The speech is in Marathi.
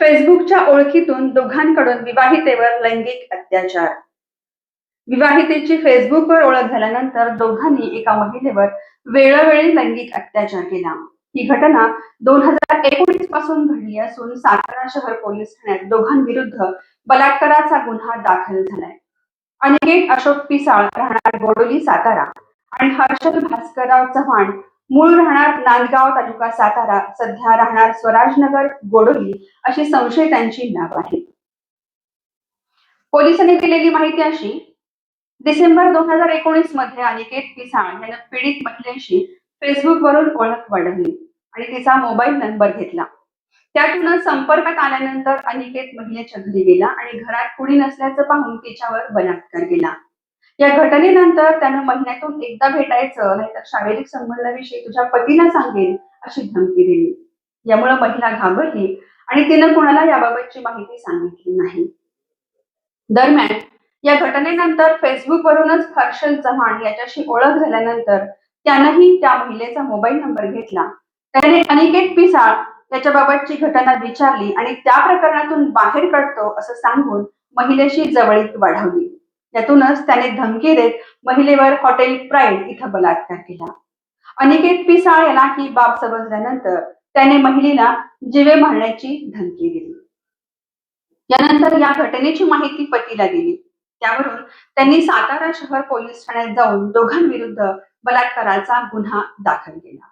फेसबुकच्या ओळखीतून दोघांकडून विवाहितेवर लैंगिक अत्याचार. विवाहितेची फेसबुकवर ओळख झाल्यानंतर दोघांनी एका महिलेवर वेळोवेळी लैंगिक अत्याचार केला. ही घटना दोन हजार एकोणीसपासून घडली असून सातारा शहर पोलीस ठाण्यात दोघांविरुद्ध बलात्काराचा गुन्हा दाखल झालाय. अनिकेत अशोक पिसाळ राहणार बोडोली सातारा. आणि हर्षल भास्करराव चव्हाण मूळ राहणार नांदगाव तालुका सातारा सध्या राहणार स्वराजनगर गोडोली अशी संशयितांची नाव आहेत. पोलिसांनी दिलेली माहिती अशी डिसेंबर दोन हजार एकोणीसमध्ये अनिकेत पिसाळ यानं पीडित महिलेशी फेसबुक वरून ओळख वाढवली आणि तिचा मोबाईल नंबर घेतला. त्यातून संपर्कात आल्यानंतर अनिकेत महिलेच्या घरी गेला आणि घरात कुणी नसल्याचं पाहून तिच्यावर बलात्कार केला. या घटनेनंतर त्यानं महिन्यातून एकदा भेटायचं नाहीतर शारीरिक संबंधाविषयी तुझ्या पतीला सांगेल अशी धमकी दिली. यामुळे महिला घाबरली आणि तिनं कुणाला याबाबतची माहिती सांगितली नाही. दरम्यान या घटनेनंतर फेसबुक वरूनच हर्षल चव्हाण याच्याशी ओळख झाल्यानंतर त्यानंही त्या महिलेचा मोबाईल नंबर घेतला. त्याने अनिकेत पिसाळ याच्याबाबतची घटना विचारली आणि त्या प्रकरणातून बाहेर पडतो असं सांगून महिलेशी जवळीक वाढवली. यातूनच त्याने धमकी देत महिलेवर हॉटेल प्राईड इथं बलात्कार केला. अनिकेत पिसाळ याला ही बाब समजल्यानंतर त्याने महिलेला जिवे मारण्याची धमकी दिली. यानंतर या घटनेची माहिती पतीला दिली. त्यावरून त्यांनी सातारा शहर पोलीस ठाण्यात जाऊन दोघांविरुद्ध बलात्काराचा गुन्हा दाखल केला.